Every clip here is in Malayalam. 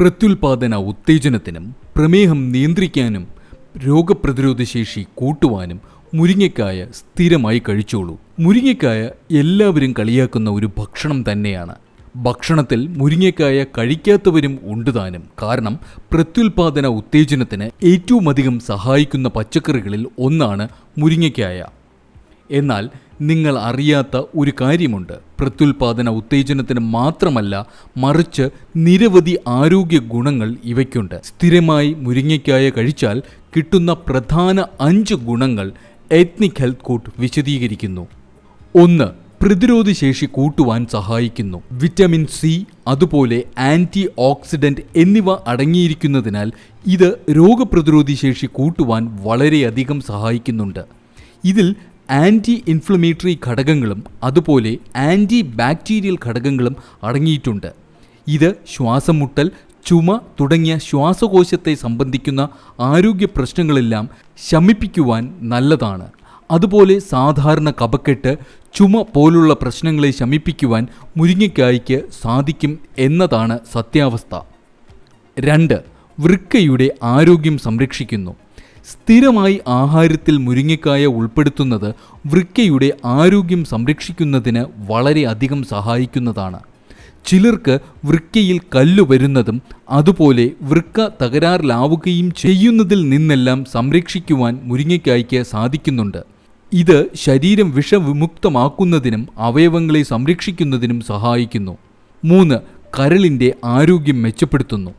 പ്രത്യുൽപാദന ഉത്തേജനത്തിനും പ്രമേഹം നിയന്ത്രിക്കാനും രോഗപ്രതിരോധ ശേഷി കൂട്ടുവാനും മുരിങ്ങക്കായ സ്ഥിരമായി കഴിച്ചോളൂ. മുരിങ്ങക്കായ എല്ലാവരും കളിയാക്കുന്ന ഒരു ഭക്ഷണം തന്നെയാണ്. ഭക്ഷണത്തിൽ മുരിങ്ങക്കായ കഴിക്കാത്തവരും ഉണ്ടുതാനും കാരണം പ്രത്യുൽപാദന ഉത്തേജനത്തിന് ഏറ്റവുമധികം സഹായിക്കുന്ന പച്ചക്കറികളിൽ ഒന്നാണ് മുരിങ്ങക്കായ. എന്നാൽ നിങ്ങൾ അറിയാത്ത ഒരു കാര്യമുണ്ട്. പ്രത്യുൽപാദന ഉത്തേജനത്തിന് മാത്രമല്ല മറിച്ച് നിരവധി ആരോഗ്യ ഗുണങ്ങൾ ഇവയ്ക്കുണ്ട്. സ്ഥിരമായി മുരിങ്ങയ്ക്കായ കഴിച്ചാൽ കിട്ടുന്ന പ്രധാന അഞ്ച് ഗുണങ്ങൾ എത്നിക് ഹെൽത്ത് കോട്ട് വിശദീകരിക്കുന്നു. ഒന്ന് പ്രതിരോധശേഷി കൂട്ടുവാൻ സഹായിക്കുന്നു. വിറ്റമിൻ സി അതുപോലെ ആന്റി ഓക്സിഡന്റ് എന്നിവ അടങ്ങിയിരിക്കുന്നതിനാൽ ഇത് രോഗപ്രതിരോധി ശേഷി കൂട്ടുവാൻ വളരെയധികം സഹായിക്കുന്നുണ്ട്. ഇതിൽ ആന്റി ഇൻഫ്ലമേറ്ററി ഘടകങ്ങളും അതുപോലെ ആന്റി ബാക്ടീരിയൽ ഘടകങ്ങളും അടങ്ങിയിട്ടുണ്ട്. ഇത് ശ്വാസം മുട്ടൽ ചുമ തുടങ്ങിയ ശ്വാസകോശത്തെ സംബന്ധിക്കുന്ന ആരോഗ്യ പ്രശ്നങ്ങളെല്ലാം ശമിപ്പിക്കുവാൻ നല്ലതാണ്. അതുപോലെ സാധാരണ കപക്കെട്ട് ചുമ പോലുള്ള പ്രശ്നങ്ങളെ ശമിപ്പിക്കുവാൻ മുരിങ്ങയ്ക്കായ്ക്ക് സാധിക്കും എന്നതാണ് സത്യാവസ്ഥ. രണ്ട് വൃക്കയുടെ ആരോഗ്യം സംരക്ഷിക്കുന്നു. സ്ഥിരമായി ആഹാരത്തിൽ മുരിങ്ങക്കായ ഉൾപ്പെടുത്തുന്നത് വൃക്കയുടെ ആരോഗ്യം സംരക്ഷിക്കുന്നതിന് വളരെയധികം സഹായിക്കുന്നതാണ്. ചിലർക്ക് വൃക്കയിൽ കല്ലു വരുന്നതും അതുപോലെ വൃക്ക തകരാറിലാവുകയും ചെയ്യുന്നതിൽ നിന്നെല്ലാം സംരക്ഷിക്കുവാൻ മുരിങ്ങയ്ക്കായ്ക്ക് സാധിക്കുന്നുണ്ട്. ഇത് ശരീരം വിഷവിമുക്തമാക്കുന്നതിനും അവയവങ്ങളെ സംരക്ഷിക്കുന്നതിനും സഹായിക്കുന്നു. മൂന്ന് കരളിന്റെ ആരോഗ്യം മെച്ചപ്പെടുത്തുന്നു.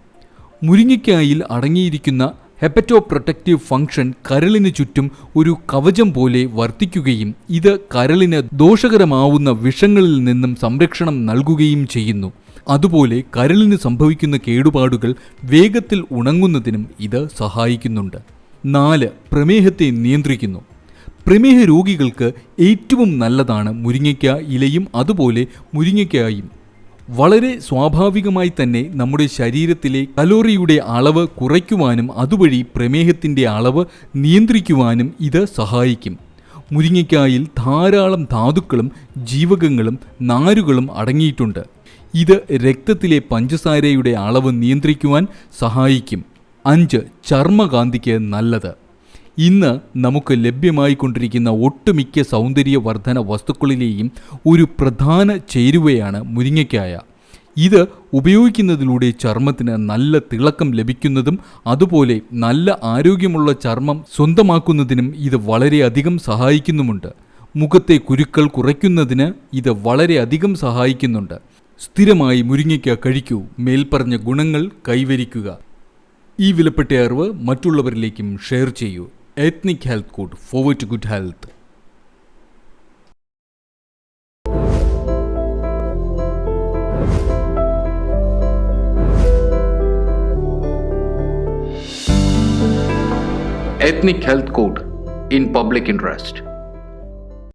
മുരിങ്ങയ്ക്കായിൽ അടങ്ങിയിരിക്കുന്ന ഹെപ്പറ്റോ പ്രൊട്ടക്റ്റീവ് ഫംഗ്ഷൻ കരളിന് ചുറ്റും ഒരു കവചം പോലെ വർത്തിക്കുകയും ഇത് കരളിന് ദോഷകരമാവുന്ന വിഷങ്ങളിൽ നിന്നും സംരക്ഷണം നൽകുകയും ചെയ്യുന്നു. അതുപോലെ കരളിന് സംഭവിക്കുന്ന കേടുപാടുകൾ വേഗത്തിൽ ഉണങ്ങുന്നതിനും ഇത് സഹായിക്കുന്നുണ്ട്. നാല് പ്രമേഹത്തെ നിയന്ത്രിക്കുന്നു. പ്രമേഹ രോഗികൾക്ക് ഏറ്റവും നല്ലതാണ് മുരിങ്ങയ്ക്ക ഇലയും അതുപോലെ മുരിങ്ങയ്ക്കായും. വളരെ സ്വാഭാവികമായി തന്നെ നമ്മുടെ ശരീരത്തിലെ കലോറിയുടെ അളവ് കുറയ്ക്കുവാനും അതുവഴി പ്രമേഹത്തിന്റെ അളവ് നിയന്ത്രിക്കുവാനും ഇത് സഹായിക്കും. മുരിങ്ങയ്ക്കായിൽ ധാരാളം ധാതുക്കളും ജീവകങ്ങളും നാരുകളും അടങ്ങിയിട്ടുണ്ട്. ഇത് രക്തത്തിലെ പഞ്ചസാരയുടെ അളവ് നിയന്ത്രിക്കുവാൻ സഹായിക്കും. അഞ്ച് ചർമ്മകാന്തിക്ക് നല്ലത്. ഇന്ന് നമുക്ക് ലഭ്യമായിക്കൊണ്ടിരിക്കുന്ന ഒട്ടുമിക്ക സൗന്ദര്യവർദ്ധന വസ്തുക്കളിലെയും ഒരു പ്രധാന ചേരുവയാണ് മുരിങ്ങയ്ക്കായ. ഇത് ഉപയോഗിക്കുന്നതിലൂടെ ചർമ്മത്തിന് നല്ല തിളക്കം ലഭിക്കുന്നതും അതുപോലെ നല്ല ആരോഗ്യമുള്ള ചർമ്മം സ്വന്തമാക്കുന്നതിനും ഇത് വളരെയധികം സഹായിക്കുന്നുമുണ്ട്. മുഖത്തെ കുരുക്കൾ കുറയ്ക്കുന്നതിന് ഇത് വളരെയധികം സഹായിക്കുന്നുണ്ട്. സ്ഥിരമായി മുരിങ്ങയ്ക്ക കഴിക്കൂ. മേൽപ്പറഞ്ഞ ഗുണങ്ങൾ കൈവരിക്കുക. ഈ വിലപ്പെട്ട അറിവ് മറ്റുള്ളവരിലേക്കും ഷെയർ ചെയ്യൂ. Ethnic Health Code Forward to Good Health. Ethnic Health Code in Public Interest.